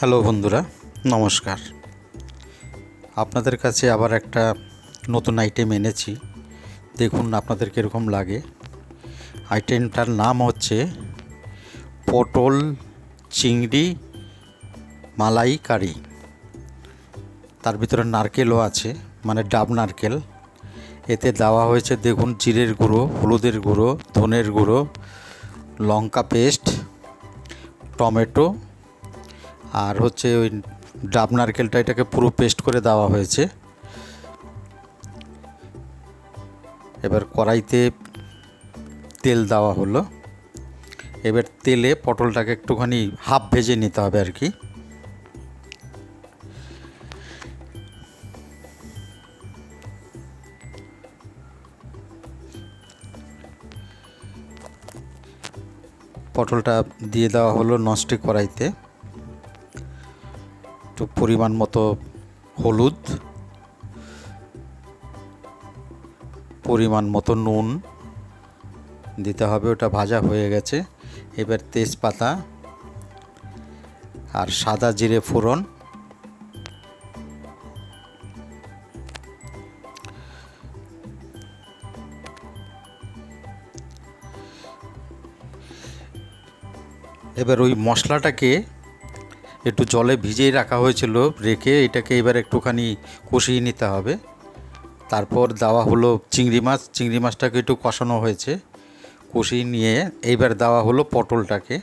Hello বন্ধুরা, নমস্কার। আপনাদের কাছে আবার একটা নতুন আইটেম এনেছি। দেখুন আপনাদের কীরকম লাগে। আইটেমটার নাম হচ্ছে পটল, চিংড়ি মালাই কারি তার ভিতরে নারকেলও আছে মানে ডাব নারকেল। এতে দেওয়া হয়েছে দেখুন জিরের গুঁড়ো, হলুদের গুঁড়ো, ধনের গুঁড়ো, লঙ্কা পেস্ট, টমেটো আর হচ্ছে ওই ডাব নারকেলটা এটাকে পুরো পেস্ট করে দেওয়া হয়েছে। এবার কড়াইতে তেল দেওয়া হলো। এবার তেলে পটলটাকে একটুখানি হাফ ভেজে নিতে হবে আর কি। পটলটা দিয়ে দেওয়া হলো ননস্টিক কড়াইতে। একটু পরিমাণ মতো হলুদ, পরিমাণ মতো নুন দিতে হবে, ওটা ভাজা হয়ে গেছে। এবার তেজপাতা আর সাদা জিরে ফোড়ন। এবার ওই মশলাটাকে একটু জলে ভিজিয়ে রাখা হয়েছিল, রেখে এটাকে এবার একটুখানি কষিয়ে নিতে হবে। তারপর দেওয়া হলো চিংড়ি মাছ, চিংড়ি মাছটাকে একটু কষানো হয়েছে। কষিয়ে নিয়ে এইবার দেওয়া হলো পটলটাকে।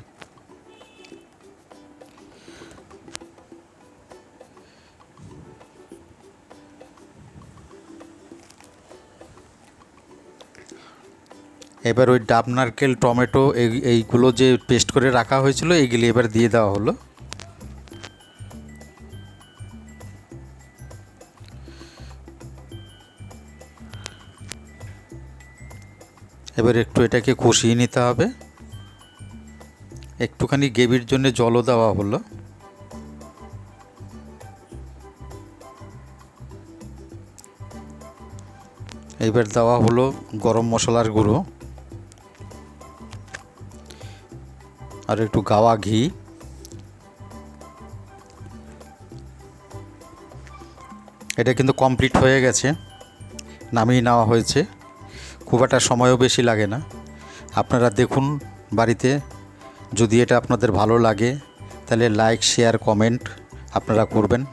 এবার ওই ডাব নারকেল টমেটো এই, এইগুলো যে পেস্ট করে রাখা হয়েছিল এইগুলি এবার দিয়ে দেওয়া হলো। এবার একটু এটাকে কষিয়ে নিতে হবে। একটুখানি গ্রেভির জন্য জলও দেওয়া হলো। এবার দেওয়া হলো গরম মশলার গুঁড়ো। আর একটু গাওয়া ঘি। এটা কিন্তু কমপ্লিট হয়ে গেছে, নামিয়ে নেওয়া হয়েছে। খুব একটা সময়ও বেশি লাগে না। আপনারা দেখুন বাড়িতে, যদি এটা আপনাদের ভালো লাগে, তাহলে লাইক শেয়ার কমেন্ট আপনারা করবেন।